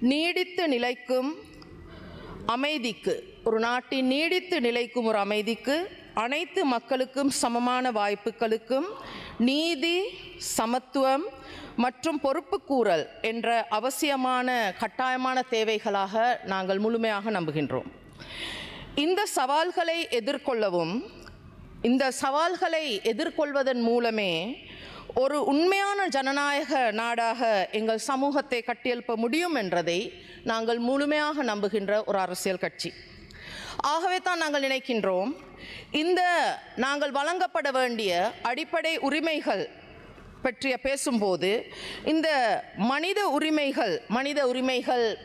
நீடித்து நிலைக்கும் அமைதிக்கு ஒரு நாட்டின் நீடித்து நிலைக்கும் ஒரு அமைதிக்கு அனைத்து மக்களுக்கும் சமமான வாய்ப்புகளுக்கும் நீதி சமத்துவம் மற்றும் பொறுப்புக்கூறல் என்ற அவசியமான கட்டாயமான தேவைகளாக நாங்கள் முழுமையாக நம்புகின்றோம். இந்த சவால்களை எதிர்கொள்ளவும் இந்த சவால்களை எதிர்கொள்வதன் மூலமே ஒரு உண்மையான ஜனநாயக நாடாக எங்கள் சமூகத்தை கட்டியெழுப்ப முடியும் என்றதை நாங்கள் முழுமையாக நம்புகின்ற ஒரு அரசியல் கட்சி. ஆகவே தான் நாங்கள் நினைக்கின்றோம் இந்த நாங்கள் வழங்கப்பட வேண்டிய அடிப்படை உரிமைகள் பற்றிய பேசும்போது இந்த மனித உரிமைகள் மனித உரிமைகள்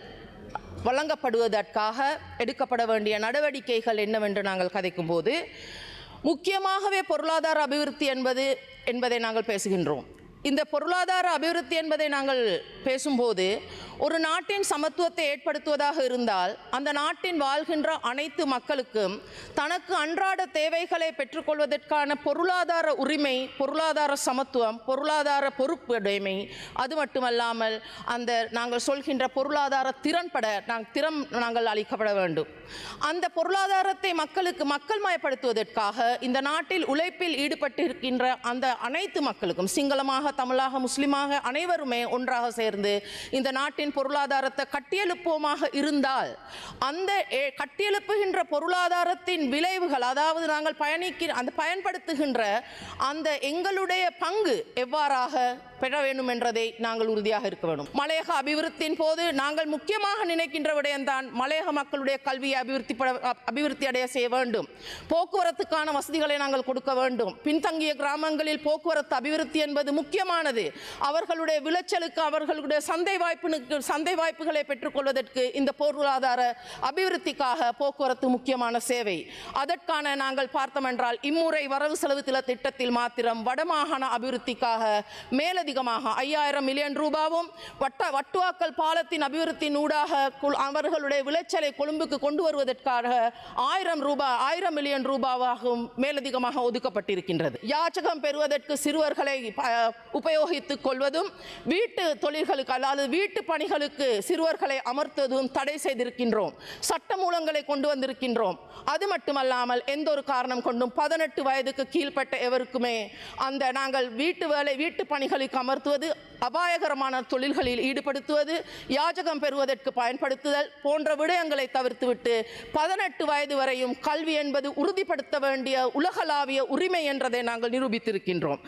வழங்கப்படுவதற்காக எடுக்கப்பட வேண்டிய நடவடிக்கைகள் என்னவென்று நாங்கள் கதைக்கும்போது முக்கியமாகவே பொருளாதார அபிவிருத்தி என்பது என்பதை நாங்கள் பேசுகின்றோம். இந்த பொருளாதார அபிவிருத்தி என்பதை நாங்கள் பேசும்போது ஒரு நாட்டின் சமத்துவத்தை ஏற்படுத்துவதாக இருந்தால் அந்த நாட்டின் வாழ்கின்ற அனைத்து மக்களுக்கும் தனக்கு அன்றாட தேவைகளை பெற்றுக்கொள்வதற்கான பொருளாதார உரிமை பொருளாதார சமத்துவம் பொருளாதார பொறுப்புடைமை அது மட்டுமல்லாமல் அந்த நாங்கள் சொல்கின்ற பொருளாதார திறன்பட நாங்கள் திறம் நாங்கள் அளிக்கப்பட வேண்டும். அந்த பொருளாதாரத்தை மக்களுக்கு மக்கள் மயப்படுத்துவதற்காக இந்த நாட்டில் உழைப்பில் ஈடுபட்டிருக்கின்ற அந்த அனைத்து மக்களுக்கும் சிங்களமாக தமிழாக முஸ்லிமாக அனைவருமே ஒன்றாக சேர்ந்து இந்த நாட்டின் பொருளாதாரத்தை கட்டியெழுப்போமாக இருந்தால் அந்த கட்டியெழுப்புகின்ற பொருளாதாரத்தின் விளைவுகள் அதாவது நாங்கள் பயணிக்க அந்த பயன்படுத்துகின்ற அந்த எங்களுடைய பங்கு எவ்வாறாக பெற வேண்டும் என்றதை நாங்கள் உறுதியாக இருக்க வேண்டும். மலையக அபிவிருத்தியின் போது நாங்கள் முக்கியமாக நினைக்கின்ற விடயம்தான் மலையக மக்களுடைய கல்வியை அபிவிருத்தி அபிவிருத்தி அடைய செய்ய வேண்டும். போக்குவரத்துக்கான வசதிகளை நாங்கள் கொடுக்க வேண்டும். பின்தங்கிய கிராமங்களில் போக்குவரத்து அபிவிருத்தி என்பது முக்கியமானது. அவர்களுடைய விளைச்சலுக்கு அவர்கள் அவர்களுடைய சந்தை வாய்ப்புனுக்கு சந்தை வாய்ப்புகளை பெற்றுக்கொள்வதற்கு இந்த பொருளாதார அபிவிருத்திக்காக போக்குவரத்து முக்கியமான சேவை. அதற்கான நாங்கள் பார்த்தோம் என்றால் இம்முறை வரவு செலவு தில திட்டத்தில் மாத்திரம் வடமாகாண அபிவிருத்திக்காக மேலதிகமாக ஐயாயிரம் மில்லியன் ரூபாவும் வட்ட வட்டுவாக்கல் பாலத்தின் அபிவிருத்தியின் ஊடாக அவர்களுடைய விளைச்சலை கொழும்புக்கு கொண்டு வருவதற்காக ஆயிரம் ரூபாய் ஆயிரம் மில்லியன் ரூபாவாகவும் மேலதிகமாக ஒதுக்கப்பட்டிருக்கின்றது. யாச்சகம் பெறுவதற்கு சிறுவர்களை உபயோகித்துக் கொள்வதும் வீட்டு தொழில்கள் பணிகளுக்கு அதாவது வீட்டு பணிகளுக்கு சிறுவர்களை அமர்த்துவதும் தடை செய்திருக்கின்றோம். சட்டமூலங்களை கொண்டு வந்திருக்கின்றோம். அது மட்டுமல்லாமல் எந்த ஒரு காரணம் கொண்டும் பதினெட்டு வயதுக்கு கீழ்ப்பட்ட எவருக்குமே அந்த நாங்கள் வீட்டு வேலை வீட்டு பணிகளுக்கு அமர்த்துவது அபாயகரமான தொழில்களில் ஈடுபடுத்துவது யாஜகம் பெறுவதற்கு பயன்படுத்துதல் போன்ற விடயங்களை தவிர்த்துவிட்டு பதினெட்டு வயது வரையும் கல்வி என்பது உறுதிப்படுத்த வேண்டிய உலகளாவிய உரிமை என்றதை நாங்கள் நிரூபித்திருக்கின்றோம்.